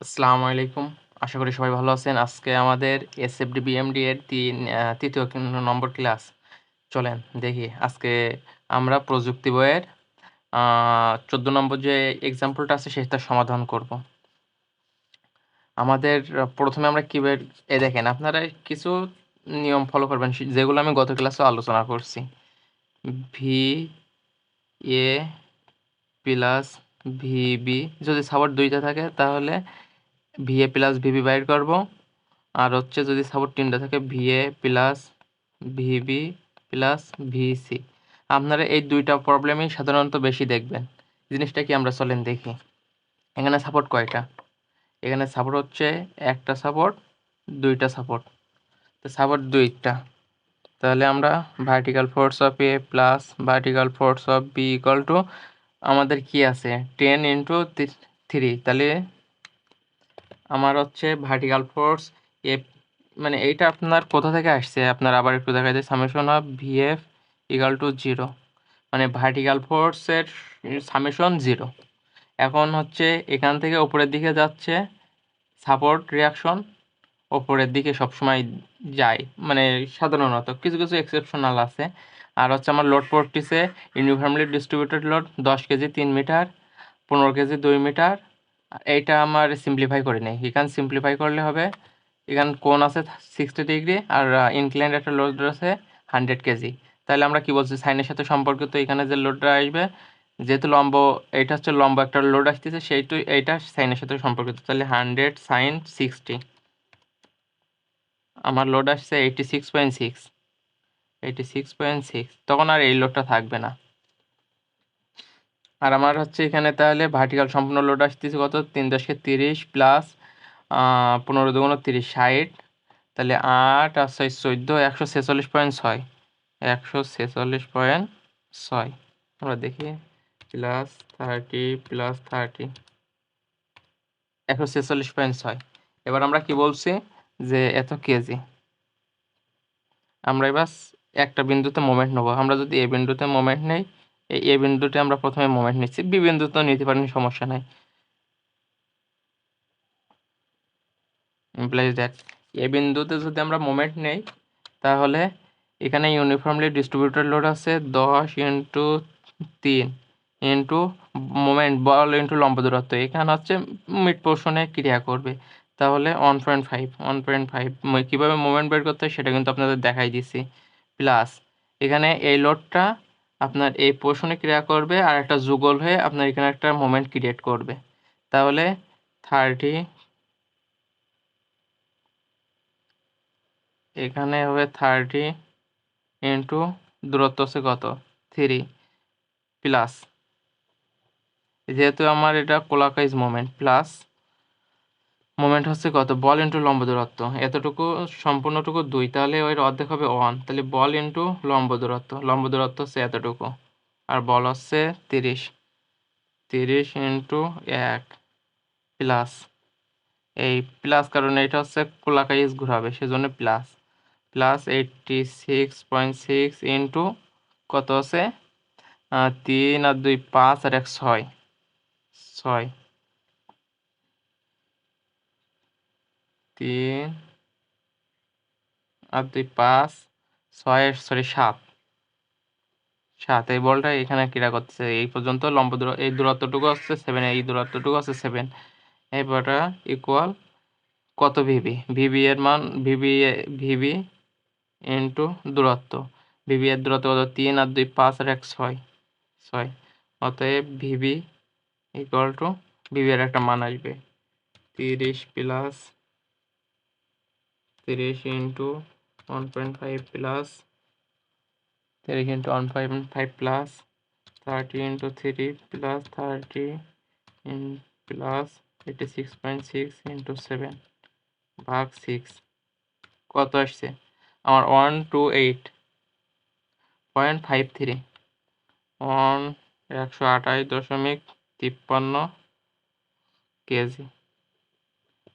আসসালামু আলাইকুম। আশা করি সবাই ভালো আছেন। আজকে আমাদের এসএফডি বিএমডি এর তিন তৃতীয় নম্বর ক্লাস। চলেন দেখি। আজকে আমরা প্রযুক্তি বইয়ের চোদ্দ নম্বর যে এক্সাম্পলটা আছে সেটা সমাধান করব। আমাদের প্রথমে আমরা কীভাবে এ দেখেন, আপনারা কিছু নিয়ম ফলো করবেন। যেগুলো আমি গত ক্লাসে আলোচনা করছি। ভি এ প্লাস ভিবি যদি সাপোর্ট দুইটা থাকে, তাহলে ভিএ প্লাস ভিবি বাইর করব। আর হচ্ছে যদি সাপোর্ট তিনটা থাকে VA plus VB plus VC. আপনারা এই দুইটা প্রবলেমই সাধারণত বেশি দেখবেন। জিনিসটা কি আমরা চলেন দেখি। এখানে সাপোর্ট কয়টা? এখানে সাপোর্ট হচ্ছে একটা সাপোর্ট, দুইটা সাপোর্ট। তো সাপোর্ট দুইটা। তাহলে আমরা vertical force of A plus vertical force of B equal to আমাদের কি আছে? টেন ইন্টু থ্রি তাহলে আমার হচ্ছে ভার্টিক্যাল ফোর্স এ মানে এইটা আপনার কোথা থেকে আসছে? আপনার আবার একটু দেখা যায় summation of VF equal to zero মানে ভার্টিক্যাল ফোর্সের সামেশন জিরো এখন হচ্ছে এখান থেকে উপরের দিকে যাচ্ছে সাপোর্ট রিয়াকশন ওপরের দিকে সবসময় যায়। মানে সাধারণত কিছু কিছু এক্সেপশনাল আছে। আর হচ্ছে আমার লোড পড়তেছে ইউনিফর্মলি ডিস্ট্রিবিউটেড লোড দশ কেজি তিন মিটার, পনেরো কেজি দুই মিটার এইটা আমার সিম্পলিফাই করে নেই। এখান সিম্পলিফাই করলে হবে। এখানে কোন আছে সিক্সটি ডিগ্রি আর ইনক্লাইন্ড একটা লোড আছে হান্ড্রেড কেজি তাহলে আমরা কি বলছি? সাইনের সাথে সম্পর্কিত এখানে যে লোডটা আসবে, যেহেতু লম্ব এইটা হচ্ছে লম্ব একটা লোড আসতেছে, সেইটু, এইটা সাইনের সাথে সম্পর্কিত। তাহলে হান্ড্রেড সাইন সিক্সটি আমার লোড আসছে eighty six point six eighty six point six তখন আর এই লোডটা থাকবে না। আর আমার হচ্ছে এখানে তাহলে ভার্টিক্যাল সম্পূর্ণ লোড আসতেছে কত? তিন দশকে তিরিশ প্লাস পনেরো দুগুণ তিরিশ, ষাট। তাহলে আট আর ছয় চোদ্দ, একশো ছেচল্লিশ পয়েন্ট ছয়। একশো ছেচল্লিশ পয়েন্ট ছয়। আমরা দেখি প্লাস থার্টি প্লাস থার্টি একশো ছেচল্লিশ পয়েন্ট ছয়। এবার আমরা কি বলছি? যে এত কেজি আমরা এবার একটা বিন্দুতে মোমেন্ট নেব। আমরা যদি এ বিন্দুতে মোমেন্ট নেই এই এ বিন্দুতে আমরা প্রথমে মোমেন্ট নিচ্ছি। বি বিন্দু তো নিতে পারেন, সমস্যা নাই। ইমপ্লাইজ দ্যাট এ বিন্দুতে যদি আমরা মোমেন্ট নেই, তাহলে এখানে ইউনিফর্মলি ডিস্ট্রিবিউটেড লোড আছে দশ ইন্টু তিন ইন্টু মোমেন্ট বল ইন্টু লম্ব দূরত্ব। এখানে হচ্ছে মিড পোর্শনে ক্রিয়া করবে। তাহলে one point five one point five কীভাবে মোমেন্ট বের করতে হয় সেটা কিন্তু আপনাদের দেখাই দিছি প্লাস এখানে এই লোডটা আপনার এই পোর্শনে ক্রিয়া করবে আর একটা যুগল হয়ে আপনার এখানে একটা মোমেন্ট ক্রিয়েট করবে। তাহলে থার্টি এখানে হবে থার্টি ইন্টু দূরত্ব হচ্ছে কত? থ্রি প্লাস যেহেতু আমার এটা কোলাকাইজ মোমেন্ট প্লাস মোমেন্ট হচ্ছে কত? বল ইন্টু লম্ব দূরত্ব এতটুকু, সম্পূর্ণটুকু দুই, তাহলে ওই অর্ধেক হবে ওয়ান তাহলে বল ইন্টু লম্ব দূরত্ব লম্ব দূরত্ব হচ্ছে এতটুকু। আর বল হচ্ছে তিরিশ। তিরিশ ইন্টু এক প্লাস এই প্লাস কারণ এটা হচ্ছে কোলাকাইজ ঘুরাবে সেজন্য plus plus eighty six point six into কত আছে? তিন আর দুই, পাঁচ আর এক, ছয়। ছয়। তিন, আর দুই পাঁচ, ছয় সরি সাত। সাত, এই বলটা এখানে ক্রীড়া করতেছে। এই পর্যন্ত লম্ব দূর, এই দূরত্বটুকু হচ্ছে সেভেন এই দূরত্বটুকু হচ্ছে সেভেন এই বলটা ইকুয়াল কত ভিবি ভিবি এর মান ভিবি ভিবি ইন্টু দূরত্ব। ভিবি এর দূরত্ব কত? তিন, আর দুই পাঁচ, আর এক, ছয়। ছয়। অতএব ভিবি ইকুয়াল টু ভিবি এর একটা মান আসবে। তিরিশ প্লাস তিরিশ into one point five plus তিরিশ into one point five plus thirty into three plus thirty in plus eighty six point six into seven ভাগ সিক্স কত আসছে? আমার one two eight point five three one একশো আঠাশ দশমিক তিপ্পান্ন KG.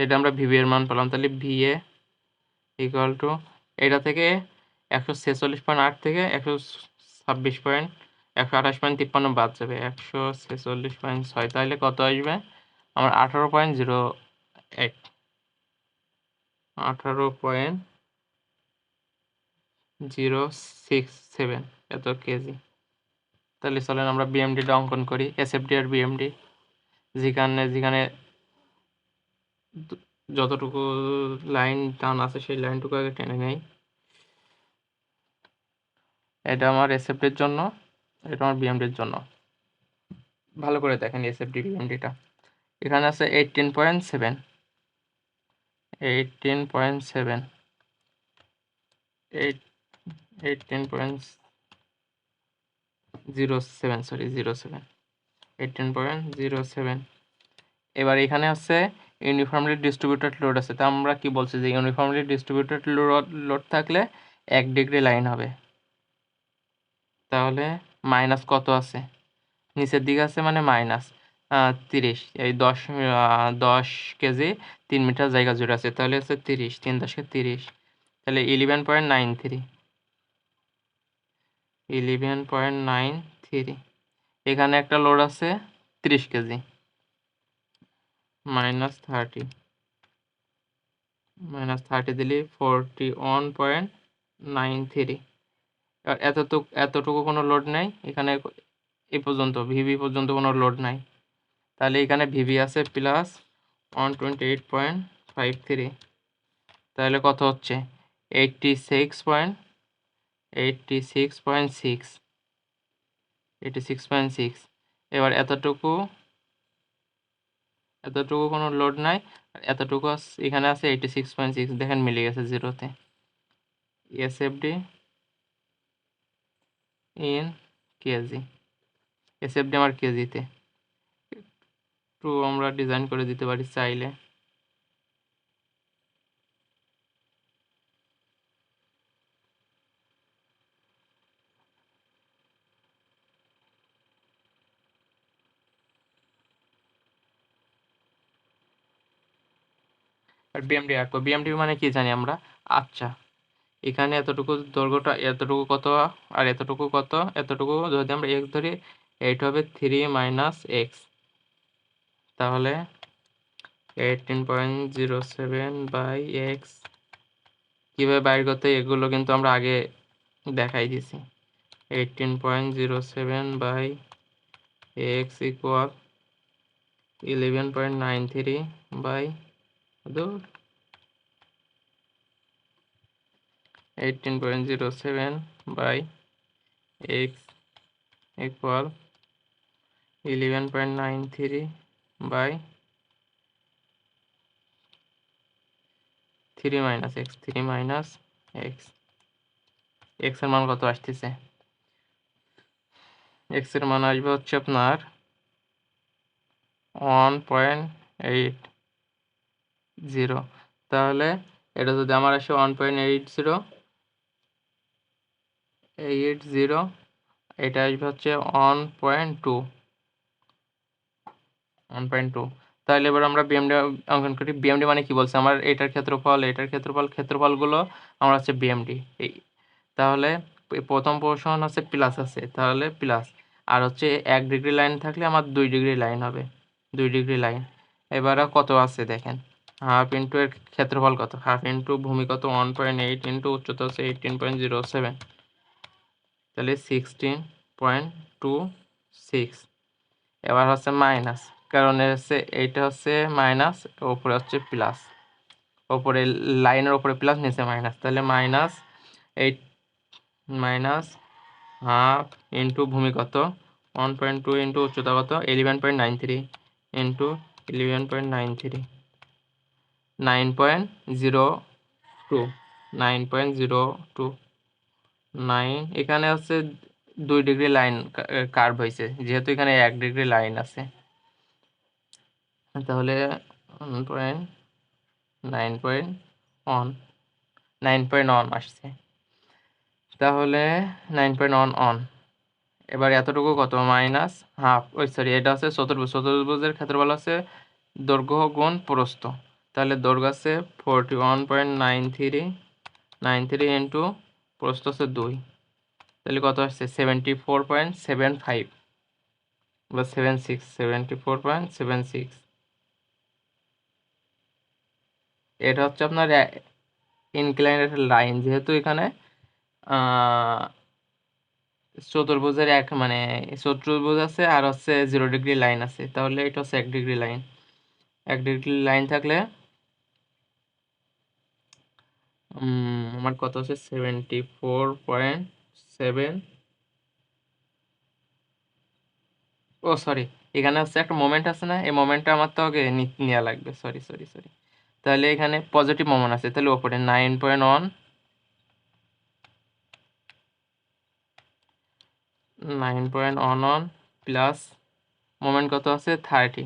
এটা আমরা ভিভি এর মান পেলাম, তাহলে ভিএ ইকুয়াল টু এটা থেকে একশো ছেচল্লিশ পয়েন্ট আট থেকে একশো ছাব্বিশ পয়েন্ট, একশো আঠাশ পয়েন্ট তিপ্পান্ন বাদ যাবে। একশো ছেচল্লিশ পয়েন্ট ছয় তাহলে কত আসবে? আমার আঠারো পয়েন্ট জিরো এইট আঠারো পয়েন্ট জিরো সিক্স সেভেন, এত কেজি। তাহলে চলেন আমরা বিএমডিটা অঙ্কন করি এসএফডি আর বিএমডি। যেখানে যেখানে যতটুকু লাইন টান আছে সেই লাইনটুকু আগে টেনে নেই। এটা আমার এসএফডির জন্য, এটা আমার বিএমডির জন্য। ভালো করে দেখেন এসএফডি বিএমডিটা এখানে আছে eighteen point seven eighteen point seven eight eighteen point zero seven sorry zero seven eighteen point zero seven এবার এখানে আছে ইউনিফর্মলি ডিস্ট্রিবিউটেড লোড আছে। তা আমরা কি বলছি যে ইউনিফর্মলি ডিস্ট্রিবিউটেড লোড লোড থাকলে এক ডিগ্রি লাইন হবে। তাহলে মাইনাস কত আছে? নিচের দিকে আছে মানে মাইনাস তিরিশ। এই দশ দশ কেজি তিন মিটার জায়গা জুড়ে আছে। তাহলে হচ্ছে তিরিশ, তিন দশকে তিরিশ। তাহলে eleven point nine three eleven point nine three এখানে একটা লোড আছে তিরিশ kg. Minus thirty minus thirty দিলে forty one point nine three আর এতটুকু এতটুকু কোনো লোড নেই। এখানে এই পর্যন্ত ভিভি পর্যন্ত কোনো লোড নাই। তাহলে এখানে ভিভি আছে plus one twenty eight point five three তাহলে কত হচ্ছে? Eighty six point eighty six point six eighty six point six এবার এতটুকু এতটুকু কোনো লোড নাই। এতটুকু এখানে আছে এইটি সিক্স পয়েন্ট সিক্স দেখেন মিলে গেছে জিরোতে এসএফডি ইন কেজি। এসএফডি আমার কেজিতে। টু আমরা ডিজাইন করে দিতে পারি চাইলে। আর বিএমডি আঁকবো বিএমডি মানে কি জানি আমরা? আচ্ছা এখানে এতটুকু দৈর্ঘ্যটা এতটুকু কত? আর এতটুকু কত? এতটুকু যদি আমরা এক্স ধরি এইট হবে থ্রি মাইনাস এক্স তাহলে eighteen point zero seven by X কীভাবে বাইর করতে এগুলো কিন্তু আমরা আগে দেখাই দিছি eighteen point zero seven by X equal eleven point nine three by দূর eighteen point zero seven by X equal eleven point nine three by three minus X three minus X এক্সের মান কত আসতেছে? এক্সের মান আসবে হচ্ছে আপনার ওয়ান পয়েন্ট এইট জিরো। তাহলে এটা যদি আমার আসে one point eight zero eight zero এটা আসবে হচ্ছে one point two one point two তাহলে এবার আমরা বিএমডি অঙ্কন করি। বিএমডি মানে কি বলছে? আমার এটার ক্ষেত্রফল এটার ক্ষেত্রফল, ক্ষেত্রফলগুলো আমার হচ্ছে বিএমডি এই তাহলে প্রথম পোর্শন হচ্ছে প্লাস আছে। তাহলে প্লাস আর হচ্ছে এক ডিগ্রি লাইন থাকলে আমার দুই ডিগ্রি লাইন হবে। দুই ডিগ্রি লাইন এবারে কত আছে দেখেন। হাফ ইন্টু এর ক্ষেত্রফল কত? হাফ ইন্টু ভূমি কত ওয়ান পয়েন্ট এইট ইন্টু উচ্চতা হচ্ছে এইটিন পয়েন্ট জিরো সেভেন। তাহলে সিক্সটিন পয়েন্ট টু সিক্স। এবার হচ্ছে মাইনাস, কারণ হচ্ছে এইটা হচ্ছে মাইনাস, ওপরে হচ্ছে প্লাস। ওপরে লাইনের ওপরে প্লাস, নিচে মাইনাস। তাহলে minus eight, minus half into ভূমি কত ওয়ান পয়েন্ট টু ইন্টু উচ্চতা কত? Eleven point nine three into eleven point nine three. Nine point zero two, nine point zero two. Nine, এখানে হচ্ছে দুই ডিগ্রি লাইন কার্ভ হয়েছে যেহেতু এখানে এক ডিগ্রি লাইন আছে। তাহলে point, nine point one, nine point one আসছে। তাহলে নাইন পয়েন্ট ওয়ান অন এবার এতটুকু কত? মাইনাস হাফ, ওই সরি, এটা হচ্ছে চতুর্ভুজ, চতুর্ভুজের ক্ষেত্রফল আছে দৈর্ঘ্য গুণ প্রস্থ। তাহলে দৈর্ঘ্য আছে forty one point nine three nine three into প্রস্থ হচ্ছে দুই। তাহলে কত আসছে? Seventy four point seven five বা seven six seventy four point seven six এটা হচ্ছে আপনার ইনক্লাইনের লাইন যেহেতু এখানে চতুর্ভুজের এক মানে চতুর্ভুজ আছে আর হচ্ছে জিরো ডিগ্রি লাইন আছে। তাহলে এটা হচ্ছে এক ডিগ্রি লাইন এক ডিগ্রি লাইন থাকলে আমার কত আছে? Seventy four point seven oh sorry এখানে হচ্ছে একটা মোমেন্ট আছে না? এই মোমেন্টটা আমার তো আগে নেওয়া লাগবে। সরি সরি সরি তাহলে এখানে পজিটিভ মোমেন্ট আছে। তাহলে ওপরে nine point one nine point one one plus moment কত আছে? থার্টি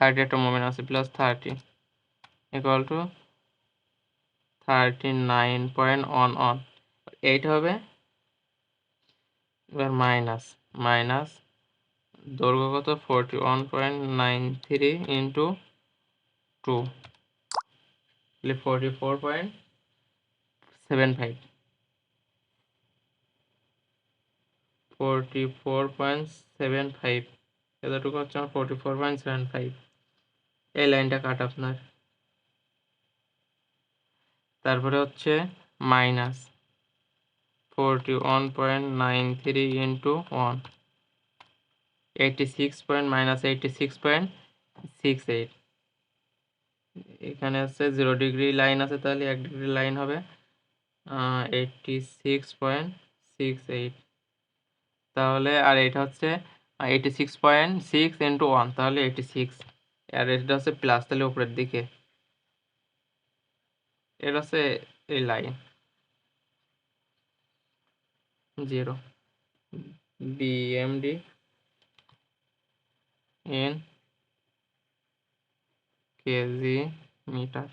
থার্টি একটা মোমেন্ট আছে plus thirty equal to thirty nine point one one eight হবে। এবার মাইনাস মাইনাস দৈর্ঘ্য কত? Forty one point nine three into two forty four point seven five forty four point seven five এতটুকু হচ্ছে আমার forty four point seven five এই লাইনটা cut আপনার। তারপরে হচ্ছে minus forty one point nine three into one eighty six point minus eighty six point six eight এখানে হচ্ছে জিরো ডিগ্রি লাইন আছে তাহলে এক ডিগ্রি লাইন হবে eighty six point six eight তাহলে আর এটা হচ্ছে eighty six point six into one তাহলে এইটি সিক্স আর এটা হচ্ছে প্লাস তাহলে উপরের দিকে। এটা আছে এই line zero BMD N kg metre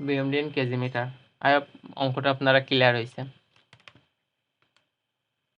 BMD N kg metre আয় অঙ্কটা আপনারা ক্লিয়ার হয়েছে